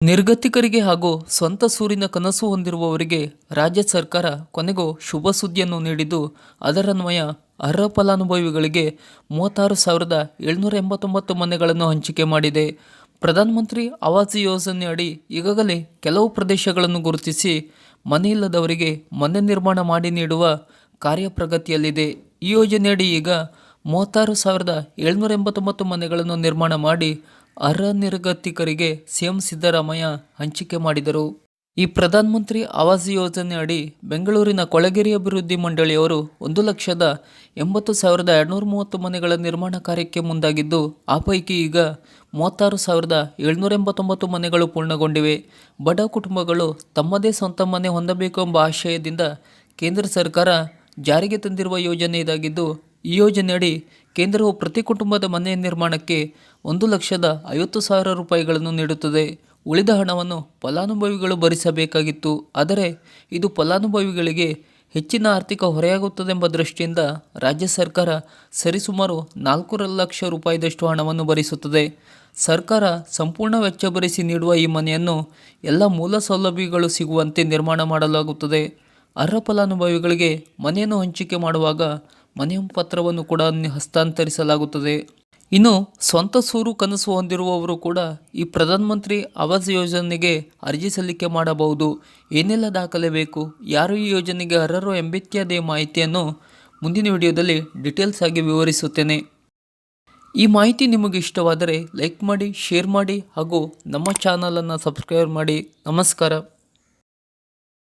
ನಿರ್ಗತಿಕರಿಗೆ ಹಾಗೂ ಸ್ವಂತ ಸೂರಿನ ಕನಸು ಹೊಂದಿರುವವರಿಗೆ ರಾಜ್ಯ ಸರ್ಕಾರ ಕೊನೆಗೂ ಶುಭ ಸುದ್ದಿಯನ್ನು ನೀಡಿದ್ದು ಅದರನ್ವಯ ಅರ್ಹ ಫಲಾನುಭವಿಗಳಿಗೆ ಮೂವತ್ತಾರು ಸಾವಿರದ ಏಳ್ನೂರ ಎಂಬತ್ತೊಂಬತ್ತು ಮನೆಗಳನ್ನು ಹಂಚಿಕೆ ಮಾಡಿದೆ. ಪ್ರಧಾನಮಂತ್ರಿ ಆವಾಸ್ ಯೋಜನೆಯಡಿ ಈಗಾಗಲೇ ಕೆಲವು ಪ್ರದೇಶಗಳನ್ನು ಗುರುತಿಸಿ ಮನೆ ಇಲ್ಲದವರಿಗೆ ಮನೆ ನಿರ್ಮಾಣ ಮಾಡಿ ನೀಡುವ ಕಾರ್ಯ ಪ್ರಗತಿಯಲ್ಲಿದೆ ಈ ಯೋಜನೆಯಡಿ ಈಗ ಮೂವತ್ತಾರು ಸಾವಿರದ ಏಳ್ನೂರ ಎಂಬತ್ತೊಂಬತ್ತು ಮನೆಗಳನ್ನು ನಿರ್ಮಾಣ ಮಾಡಿ ಅರ್ಹ ನಿರ್ಗತಿಕರಿಗೆ ಸಿಎಂ ಸಿದ್ದರಾಮಯ್ಯ ಹಂಚಿಕೆ ಮಾಡಿದರು. ಈ ಪ್ರಧಾನಮಂತ್ರಿ ಆವಾಸ್ ಯೋಜನೆ ಅಡಿ ಬೆಂಗಳೂರಿನ ಕೊಳಗೇರಿ ಅಭಿವೃದ್ಧಿ ಮಂಡಳಿಯವರು ಒಂದು ಲಕ್ಷದ ಎಂಬತ್ತು ಸಾವಿರದ ಎರಡುನೂರ ಮೂವತ್ತು ಮನೆಗಳ ನಿರ್ಮಾಣ ಕಾರ್ಯಕ್ಕೆ ಮುಂದಾಗಿದ್ದು, ಆ ಪೈಕಿ ಈಗ ಮೂವತ್ತಾರು ಸಾವಿರದ ಏಳ್ನೂರ ಎಂಬತ್ತೊಂಬತ್ತು ಮನೆಗಳು ಪೂರ್ಣಗೊಂಡಿವೆ. ಬಡ ಕುಟುಂಬಗಳು ತಮ್ಮದೇ ಸ್ವಂತ ಮನೆ ಹೊಂದಬೇಕು ಎಂಬ ಆಶಯದಿಂದ ಕೇಂದ್ರ ಸರ್ಕಾರ ಜಾರಿಗೆ ತಂದಿರುವ ಯೋಜನೆ ಇದಾಗಿದ್ದು ಈ ಯೋಜನೆಯಡಿ ಕೇಂದ್ರವು ಪ್ರತಿ ಕುಟುಂಬದ ಮನೆ ನಿರ್ಮಾಣಕ್ಕೆ ಒಂದು ಲಕ್ಷದ ಐವತ್ತು ಸಾವಿರ ರೂಪಾಯಿಗಳನ್ನು ನೀಡುತ್ತದೆ. ಉಳಿದ ಹಣವನ್ನು ಫಲಾನುಭವಿಗಳು ಭರಿಸಬೇಕಾಗಿತ್ತು. ಆದರೆ ಇದು ಫಲಾನುಭವಿಗಳಿಗೆ ಹೆಚ್ಚಿನ ಆರ್ಥಿಕ ಹೊರೆಯಾಗುತ್ತದೆಂಬ ದೃಷ್ಟಿಯಿಂದ ರಾಜ್ಯ ಸರ್ಕಾರ ಸರಿಸುಮಾರು ನಾಲ್ಕು ಲಕ್ಷ ರೂಪಾಯಿದಷ್ಟು ಹಣವನ್ನು ಭರಿಸುತ್ತದೆ. ಸರ್ಕಾರ ಸಂಪೂರ್ಣ ವೆಚ್ಚ ಭರಿಸಿ ನೀಡುವ ಈ ಮನೆಯನ್ನು ಎಲ್ಲ ಮೂಲ ಸೌಲಭ್ಯಗಳು ಸಿಗುವಂತೆ ನಿರ್ಮಾಣ ಮಾಡಲಾಗುತ್ತದೆ. ಅರ್ಹ ಫಲಾನುಭವಿಗಳಿಗೆ ಮನೆಯನ್ನು ಹಂಚಿಕೆ ಮಾಡುವಾಗ ಮನೆ ಪತ್ರವನ್ನು ಕೂಡ ಹಸ್ತಾಂತರಿಸಲಾಗುತ್ತದೆ. ಇನ್ನು ಸ್ವಂತ ಸೂರು ಕನಸು ಹೊಂದಿರುವವರು ಕೂಡ ಈ ಪ್ರಧಾನಮಂತ್ರಿ ಆವಾಸ್ ಯೋಜನೆಗೆ ಅರ್ಜಿ ಸಲ್ಲಿಕೆ ಮಾಡಬಹುದು. ಏನೆಲ್ಲ ದಾಖಲೆ ಬೇಕು? ಯಾರು ಈ ಯೋಜನೆಗೆ ಅರ್ಹರು ಎಂಬಿತ್ಯಾದಿ ಮಾಹಿತಿಯನ್ನು ಮುಂದಿನ ವಿಡಿಯೋದಲ್ಲಿ ಡೀಟೇಲ್ಸ್ ಆಗಿ ವಿವರಿಸುತ್ತೇನೆ. ಈ ಮಾಹಿತಿ ನಿಮಗೆ ಇಷ್ಟವಾದರೆ ಲೈಕ್ ಮಾಡಿ, ಶೇರ್ ಮಾಡಿ ಹಾಗೂ ನಮ್ಮ ಚಾನಲನ್ನು ಸಬ್ಸ್ಕ್ರೈಬ್ ಮಾಡಿ. ನಮಸ್ಕಾರ.